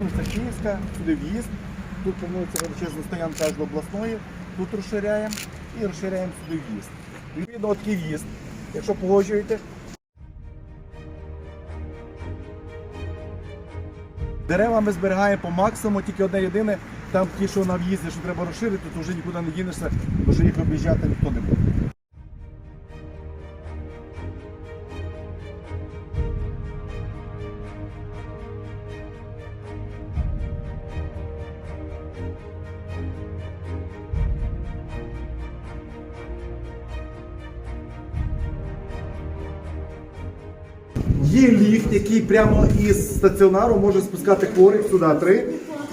Це Київська, сюди в'їзд. Тут планується величезна стоянка аж до обласної. Тут розширяємо і розширяємо сюди в'їзд. Відповідно, такий в'їзд. Якщо погоджуєте, Дерева ми зберігаємо по максимуму, тільки одне єдине, там ті, що на в'їзді, що треба розширити, то вже нікуди не дінешся, тому що їх об'їжджати ніхто не буде. Є ліфт, який прямо із стаціонару може спускати хворих сюди три.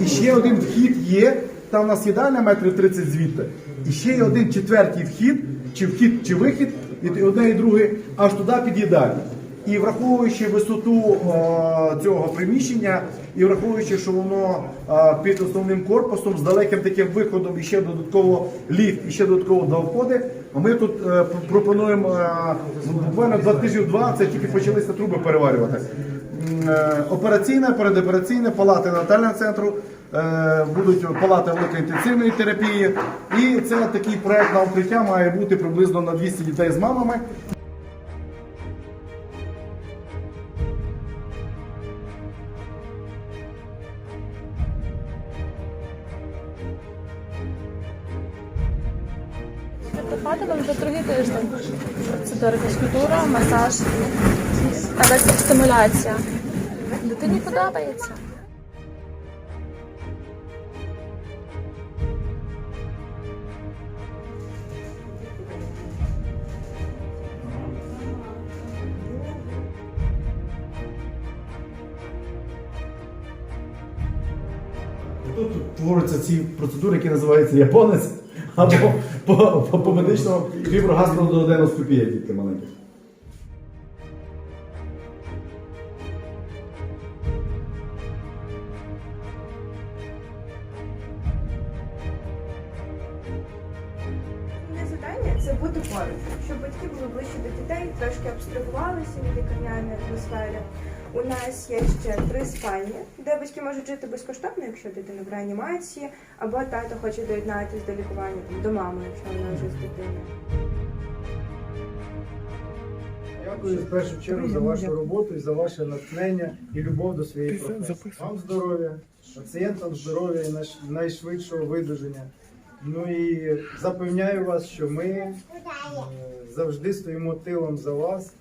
І ще один вхід є. Там у нас їдальня метрів 30 звідти. І ще є один четвертий вхід, чи вхід, чи вихід, і одне і друге, аж туди під їдальню. І враховуючи висоту е, цього приміщення, і враховуючи, що воно е, під основним корпусом з далеким таким виходом і ще додатково ліфт, і ще додатково два входи, ми тут е, пропонуємо буквально два тижні два, це тільки почалися труби переварювати. Операційна, передопераційна, палати натального центру, будуть палати великоінтенсивної терапії. І це такий проект на укриття має бути приблизно на 200 дітей з мамами. Проходимо вже другий тиждень. Процедура фізкультура, масаж, електростимуляція. Дитині подобається. Тут творяться ці процедури, які називаються японець, або по, по, по медичному фіброгастрододеноскопія дітки маленькі. Це бути поруч, щоб батьки були ближче до дітей, трошки абстрагувалися від лікарняної атмосфери. У нас є ще три спальні, де батьки можуть жити безкоштовно, якщо дитина в реанімації, або тато хоче доєднатися до лікування там, до мами, якщо вона вже з дитиною. Дякую в першу чергу за вашу роботу і за ваше натхнення і любов до своєї професії. Вам здоров'я, пацієнтам здоров'я і найшвидшого видуження. Ну і запевняю вас, що ми е, завжди стоїмо тилом за вас.